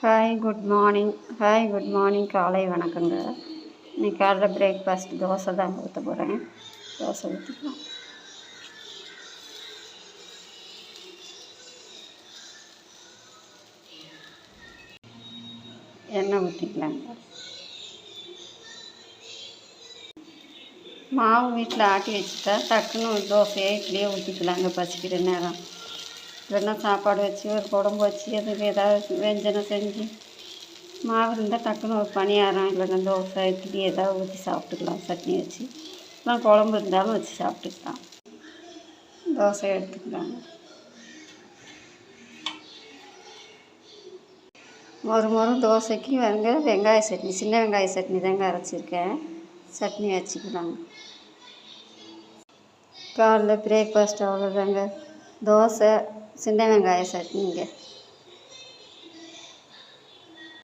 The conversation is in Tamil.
Hi good morning hi good morning காலை வணக்கங்க. இன்னைக்கு காலைல பிரேக்ஃபாஸ்ட் தோசை தான் ஊற்ற போகிறேன் தோசை ஊற்றிக்கலாம் எண்ணெய் ஊற்றிக்கலாங்க மாவு வீட்டில் ஆட்டி வச்சுட்டா டக்குன்னு தோசையை இட்லியே ஊற்றிக்கலாங்க பசிக்கிற நேரம். இல்லைன்னா சாப்பாடு வச்சு ஒரு குழம்பு வச்சு அதுக்கு ஏதாவது வெஞ்சனம் செஞ்சு மாவு இருந்தால் டக்குன்னு ஒரு பணியாரம் இல்லைன்னா தோசை இட்லி ஏதாவது ஊற்றி சாப்பிட்டுக்கலாம் சட்னி வச்சு. இல்லை குழம்பு இருந்தாலும் வச்சு சாப்பிட்டுக்கலாம். தோசை எடுத்துக்கலாம். ஒரு முறை தோசைக்கு வந்து வெங்காய சட்னி சின்ன வெங்காய சட்னி தாங்க அரைச்சிருக்கேன். சட்னி வச்சுக்கலாங்க காலைல பிரேக்ஃபாஸ்ட் அவ்வளோதாங்க தோசை சின்ன வெங்காய சட்னிங்க